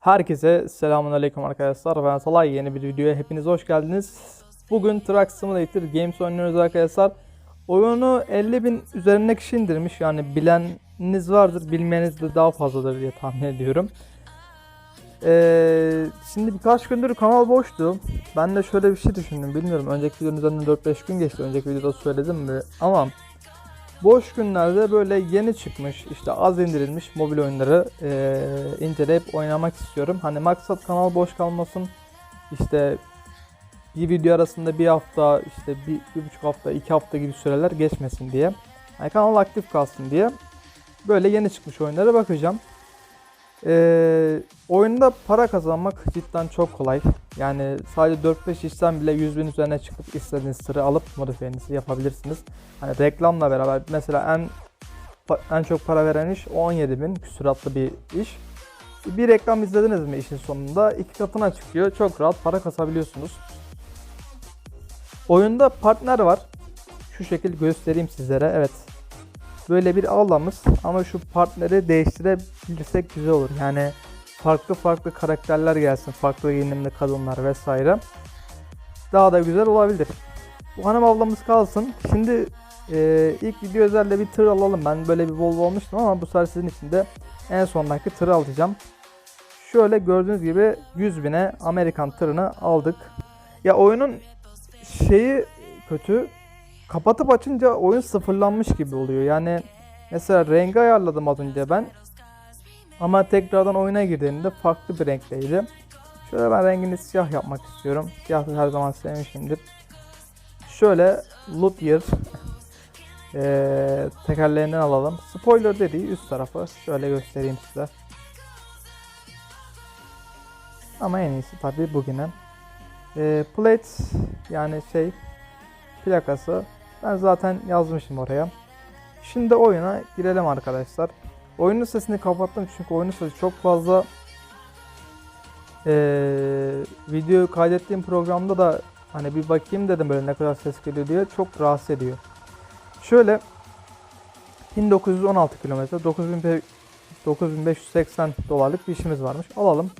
Herkese selamun aleyküm arkadaşlar. Ben Salay. Yeni bir videoya hepiniz hoş geldiniz. Bugün Truck Simulator Games oynuyoruz arkadaşlar. Oyunu 50 bin üzerine kişi indirmiş. Yani bileniniz vardır, bilmeyeniniz de daha fazladır diye tahmin ediyorum. Ee, şimdi birkaç gündür kanal boştu. Ben de şöyle bir şey düşündüm. Bilmiyorum önceki videonun üzerinden 4-5 gün geçti. Önceki videoda söyledim mi? Ama boş günlerde böyle yeni çıkmış işte az indirilmiş mobil oyunları eee, inceleyip oynamak istiyorum. Hani maksat kanal boş kalmasın. İşte bir video arasında bir hafta işte bir, bir buçuk hafta iki hafta gibi süreler geçmesin diye. Yani kanal aktif kalsın diye. Böyle yeni çıkmış oyunlara bakacağım. Eee oyunda para kazanmak cidden çok kolay. Yani sadece 4-5 işten bile 100 bin üzerine çıkıp istediğiniz tırı alıp modifiyenizi yapabilirsiniz. Hani reklamla beraber mesela en en çok para veren iş 17 bin küsuratlı bir iş. Bir reklam izlediniz mi işin sonunda iki katına çıkıyor. Çok rahat para kasabiliyorsunuz. Oyunda partner var. Şu şekil göstereyim sizlere. Evet. Böyle bir alanımız ama şu partneri değiştirebilirsek güzel olur. Yani farklı farklı karakterler gelsin. Farklı giyinimli kadınlar vesaire. Daha da güzel olabilir. Bu hanım ablamız kalsın. Şimdi e, ilk video özelde bir tır alalım. Ben böyle bir Volvo almıştım ama bu sefer sizin için de en sondaki tırı alacağım. Şöyle gördüğünüz gibi 100 bine Amerikan tırını aldık. Ya oyunun şeyi kötü. Kapatıp açınca oyun sıfırlanmış gibi oluyor. Yani mesela rengi ayarladım az önce ben. Ama tekrardan oyuna girdiğimde farklı bir renkteydi. Şöyle ben rengini siyah yapmak istiyorum. Siyah da her zaman sevmişimdir. Şöyle loot year eee tekerleğinden alalım. Spoiler dediği üst tarafı. Şöyle göstereyim size. Ama en iyisi tabii bugüne. Eee plate yani şey plakası ben zaten yazmışım oraya. Şimdi oyuna girelim arkadaşlar. Oyunun sesini kapattım çünkü oyunun sesi çok fazla. Ee, videoyu kaydettiğim programda da hani bir bakayım dedim böyle ne kadar ses geliyor diye çok rahatsız ediyor. Şöyle 1916 kilometre 9000 9580 dolarlık bir işimiz varmış. Alalım.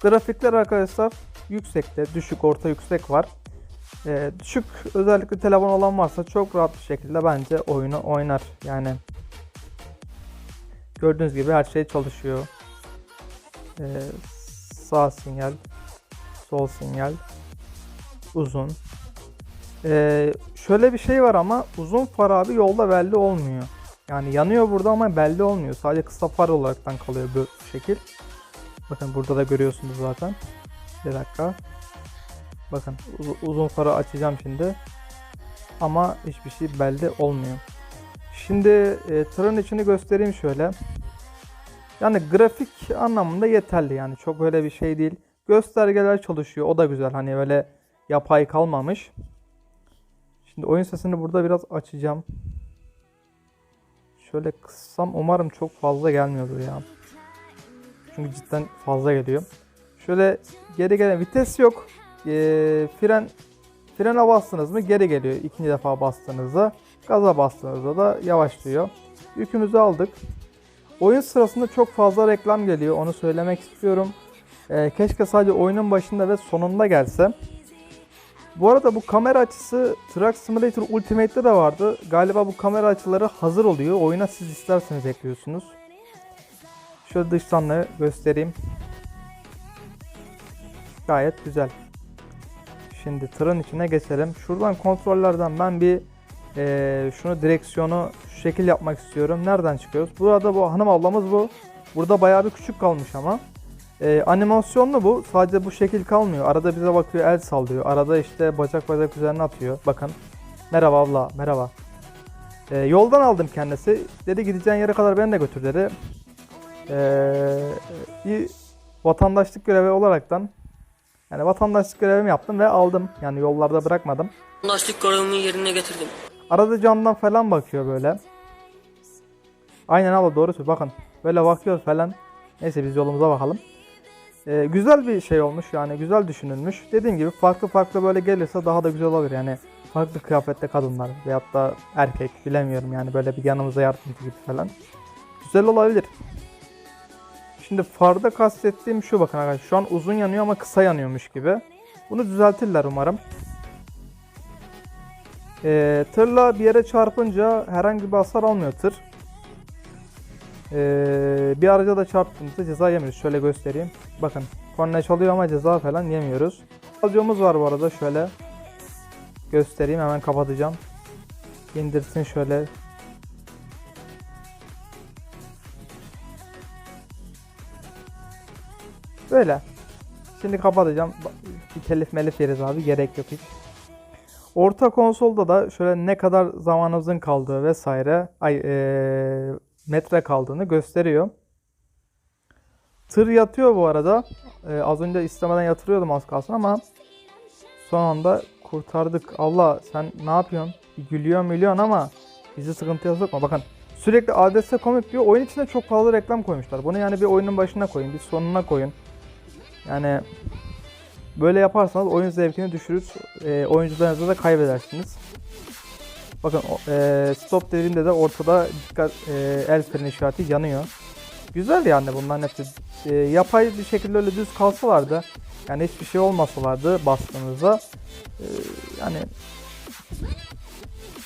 Grafikler arkadaşlar yüksekte, düşük, orta, yüksek var. Ee, düşük özellikle telefon olan varsa çok rahat bir şekilde bence oyunu oynar. Yani gördüğünüz gibi her şey çalışıyor. Ee, sağ sinyal, sol sinyal, uzun. Ee, şöyle bir şey var ama uzun far abi yolda belli olmuyor. Yani yanıyor burada ama belli olmuyor. Sadece kısa far olaraktan kalıyor bu şekil. Bakın burada da görüyorsunuz zaten. Bir dakika. Bakın uz- uzun farı açacağım şimdi. Ama hiçbir şey belli olmuyor. Şimdi e, tırın içini göstereyim şöyle. Yani grafik anlamında yeterli yani çok öyle bir şey değil. Göstergeler çalışıyor o da güzel hani öyle yapay kalmamış. Şimdi oyun sesini burada biraz açacağım. Şöyle kıssam umarım çok fazla gelmiyordur ya. Çünkü cidden fazla geliyor. Şöyle geri gelen vites yok. Ee, fren frene bastınız mı geri geliyor. İkinci defa bastığınızda gaza bastığınızda da yavaşlıyor. Yükümüzü aldık. Oyun sırasında çok fazla reklam geliyor. Onu söylemek istiyorum. Ee, keşke sadece oyunun başında ve sonunda gelse. Bu arada bu kamera açısı Truck Simulator Ultimate'de de vardı. Galiba bu kamera açıları hazır oluyor. Oyuna siz isterseniz ekliyorsunuz. Şöyle dıştan göstereyim. Gayet güzel. Şimdi tırın içine geçelim. Şuradan kontrollerden ben bir eee, şunu direksiyonu şu şekil yapmak istiyorum. Nereden çıkıyoruz? Burada bu hanım ablamız bu. Burada bayağı bir küçük kalmış ama. Eee, animasyonlu bu. Sadece bu şekil kalmıyor. Arada bize bakıyor el sallıyor. Arada işte bacak bacak üzerine atıyor. Bakın. Merhaba abla. Merhaba. Eee, yoldan aldım kendisi. Dedi gideceğin yere kadar beni de götür dedi. Eee, bir vatandaşlık görevi olaraktan yani vatandaşlık görevimi yaptım ve aldım. Yani yollarda bırakmadım. Vatandaşlık görevimi yerine getirdim. Arada camdan falan bakıyor böyle. Aynen abla doğru söylüyor. Bakın böyle bakıyor falan. Neyse biz yolumuza bakalım. Ee, güzel bir şey olmuş yani güzel düşünülmüş. Dediğim gibi farklı farklı böyle gelirse daha da güzel olur yani. Farklı kıyafette kadınlar veyahut da erkek bilemiyorum yani böyle bir yanımıza yardımcı gibi falan. Güzel olabilir. Şimdi farda kastettiğim şu bakın arkadaşlar. Şu an uzun yanıyor ama kısa yanıyormuş gibi. Bunu düzeltirler umarım. Ee, tırla bir yere çarpınca herhangi bir hasar almıyor tır. Ee, bir araca da çarptığımızda ceza yemiyoruz. Şöyle göstereyim. Bakın korna çalıyor ama ceza falan yemiyoruz. Radyomuz var bu arada şöyle. Göstereyim hemen kapatacağım. İndirsin şöyle. Böyle. Şimdi kapatacağım. Bir telif melif yeriz abi. Gerek yok hiç. Orta konsolda da şöyle ne kadar zamanımızın kaldığı vesaire ay eee, metre kaldığını gösteriyor. Tır yatıyor bu arada. Eee, az önce istemeden yatırıyordum az kalsın ama son anda kurtardık. Allah sen ne yapıyorsun? Gülüyor milyon ama bizi sıkıntıya sokma. Bakın sürekli ADS komik diyor. Oyun içine çok fazla reklam koymuşlar. Bunu yani bir oyunun başına koyun, bir sonuna koyun. Yani böyle yaparsanız oyun zevkini düşürür. E, oyuncularınızı da kaybedersiniz. Bakın e, stop dediğimde de ortada dikkat e, el freni işareti yanıyor. Güzel yani bunların hepsi. E, yapay bir şekilde öyle düz kalsalardı yani hiçbir şey olmasalardı bastığınızda e, yani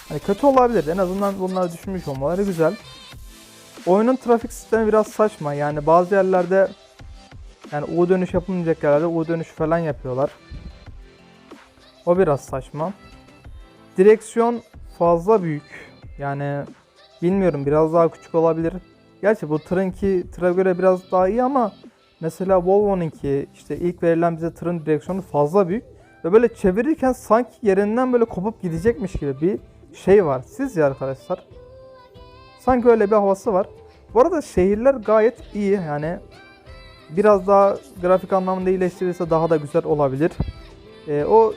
hani kötü olabilir. En azından bunları düşünmüş olmaları güzel. Oyunun trafik sistemi biraz saçma. Yani bazı yerlerde yani U dönüş yapılmayacak yerlerde U dönüş falan yapıyorlar. O biraz saçma. Direksiyon fazla büyük. Yani bilmiyorum biraz daha küçük olabilir. Gerçi bu tırınki tıra göre biraz daha iyi ama mesela Volvo'nunki işte ilk verilen bize tırın direksiyonu fazla büyük. Ve böyle çevirirken sanki yerinden böyle kopup gidecekmiş gibi bir şey var. Sizce arkadaşlar? Sanki öyle bir havası var. Bu arada şehirler gayet iyi yani biraz daha grafik anlamında iyileştirirse daha da güzel olabilir. Ee, o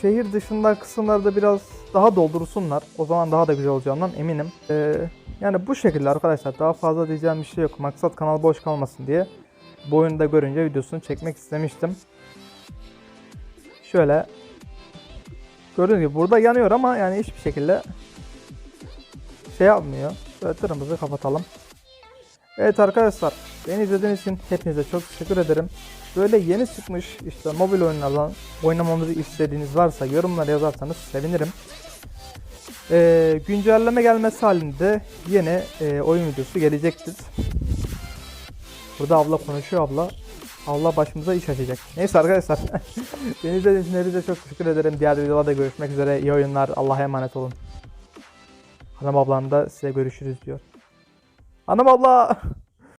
şehir dışında kısımlarda biraz daha doldursunlar. O zaman daha da güzel olacağından eminim. Ee, yani bu şekilde arkadaşlar daha fazla diyeceğim bir şey yok. Maksat kanal boş kalmasın diye bu oyunu da görünce videosunu çekmek istemiştim. Şöyle gördüğünüz gibi burada yanıyor ama yani hiçbir şekilde şey yapmıyor. Böyle tırımızı kapatalım. Evet arkadaşlar beni izlediğiniz için hepinize çok teşekkür ederim. Böyle yeni çıkmış işte mobil oyunlardan oynamamızı istediğiniz varsa yorumlara yazarsanız sevinirim. Ee, güncelleme gelmesi halinde yeni e, oyun videosu gelecektir. Burada abla konuşuyor abla. Allah başımıza iş açacak. Neyse arkadaşlar. beni izlediğiniz için hepinize çok teşekkür ederim. Diğer videolarda görüşmek üzere. İyi oyunlar. Allah'a emanet olun. Hanım ablam da size görüşürüz diyor. Hanım abla.